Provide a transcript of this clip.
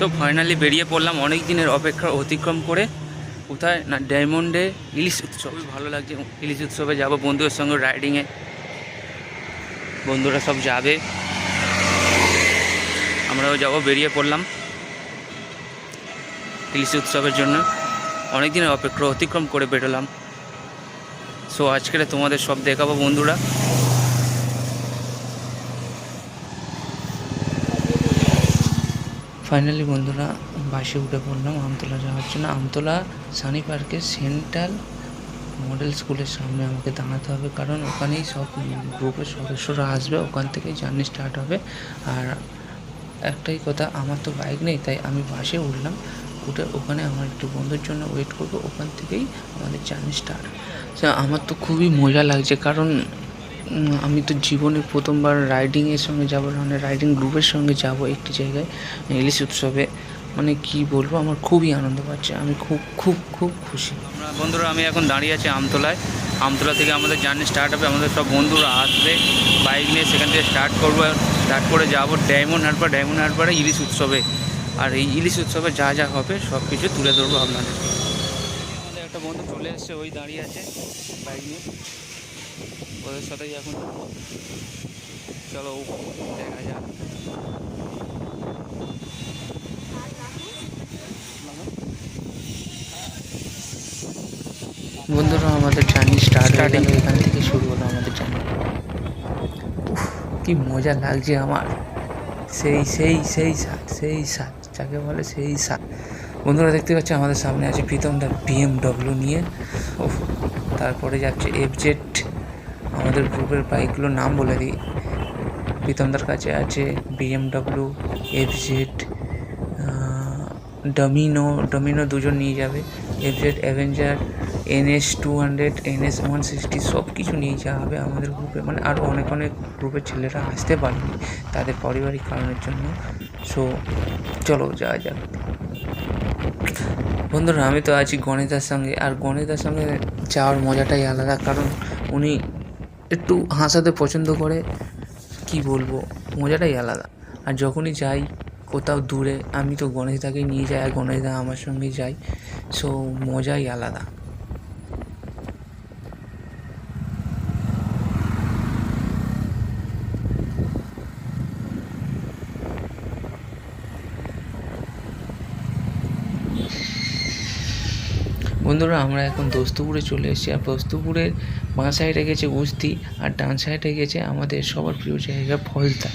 So finally বেরিয়ে পড়লাম অনেক দিনের অপেক্ষা অতিক্রম করে। কোথায়? না ডায়মন্ডে ইলিশ উৎসব। ভালো লাগছে ইলিশ উৎসবে যাব। বন্ধুদের সঙ্গে রাইডিংয়ে বন্ধুরা সব যাবে। আমরাও যাব, বেরিয়ে পড়লাম ইলিশ উৎসবের জন্য। অনেক দিনের অপেক্ষা অতিক্রম করে বেরোলাম। সো আজকে তোমাদের সব দেখাবো বন্ধুরা। ফাইনালি বন্ধুরা, বাসে উঠে পড়লাম, আমতলা যাওয়ার জন্য। আমতলা সানি পার্কের সেন্ট্রাল মডেল স্কুলের সামনে আমাকে দাঁড়াতে হবে, কারণ ওখানেই সব গ্রুপের সদস্যরা আসবে, ওখান থেকেই জার্নি স্টার্ট হবে। আর একটাই কথা, আমার তো বাইক নেই, তাই আমি বাসে উঠলাম, উঠে ওখানে আমার একটু বন্ধুর জন্য ওয়েট করব, ওখান থেকেই আমাদের জার্নি স্টার্ট। আমার তো খুবই মজা লাগছে, কারণ আমি তো জীবনে প্রথমবার রাইডিংয়ের সঙ্গে যাব মানে রাইডিং গ্রুপের সঙ্গে যাব একটি জায়গায়, ইলিশ উৎসবে। মানে কি বলব, আমার খুবই আনন্দ পাচ্ছে, আমি খুব খুব খুব খুশি। আমরা বন্ধুরা, আমি এখন দাঁড়িয়ে আছি আমতলায়। আমতলা থেকে আমাদের জার্নি স্টার্ট হবে, আমাদের সব বন্ধুরা আসবে বাইক নিয়ে সেখান থেকে স্টার্ট করব স্টার্ট করে যাব ডায়মন্ড হারবার ডায়মন্ড হারবারে ইলিশ উৎসবে। আর এই ইলিশ উৎসবে যা যা হবে, সব কিছু তুলে ধরবো আপনাদের। আমাদের একটা বন্ধু চলে এসছে, ওই দাঁড়িয়ে আছে বাইক নিয়ে। ওদের সাথেই এখন চলো, দেখা যাক। বন্ধুরা, আমাদের জার্নি স্টার্ট হয়ে এখান থেকে শুরু হলো আমাদের জার্নি কি মজা লাগছে আমার। সেই সেই সেই সাত সেই সাত, যাকে বলে সেই সাত। বন্ধুরা, দেখতে পাচ্ছি আমাদের সামনে আছে প্রীতম দা বিএমডব্লিউ নিয়ে। ও তারপরে যাচ্ছে এফজেড আমাদের গ্রুপের বাইকগুলোর নাম বলে দিই। প্রীতমদার কাছে আছে বিএমডব্লিউ এফজেড ডমিনো ডমিনো দুজন নিয়ে যাবে। FZ Avenger NS two hundred NS one sixty সব কিছু নিয়ে যাওয়া হবে আমাদের গ্রুপে। মানে আরও অনেক অনেক গ্রুপের ছেলেরা আসতে পারেনি তাদের পারিবারিক কারণের জন্য। সো চলো যাওয়া যাক। বন্ধুরা, আমি তো আছি গণিতার সঙ্গে। আর গণিতার সঙ্গে যাওয়ার মজাটাই আলাদা, কারণ উনি একটু হাসাতে পছন্দ করে, কি বলব, মজাটাই আলাদা। আর যখনই যাই কোথাও দূরে, আমি তো গণেশদাকেই নিয়ে যাই আর গণেশদা আমার সঙ্গে যাই সো মজাই আলাদা। বন্ধুরা, আমরা এখন দোস্তপুরে চলে এসেছি। আর দোস্তপুরের বাঁ সাইডে গেছে উস্তি আর ডান সাইডে গেছে আমাদের সবার প্রিয় জায়গা ফলতা।